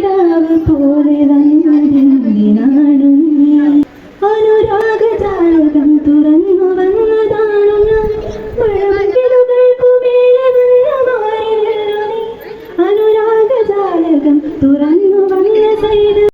കിടാവ് പോലെ വന്നിരുന്നിനാണു അനുരാഗജാലകം തുറന്നു വന്നതാണു ഞാൻ. മഴമകിലുകൾക്കു മേലെ വന്ന മാറിയല്ലോ നീ അനുരാഗജാലകം തുറ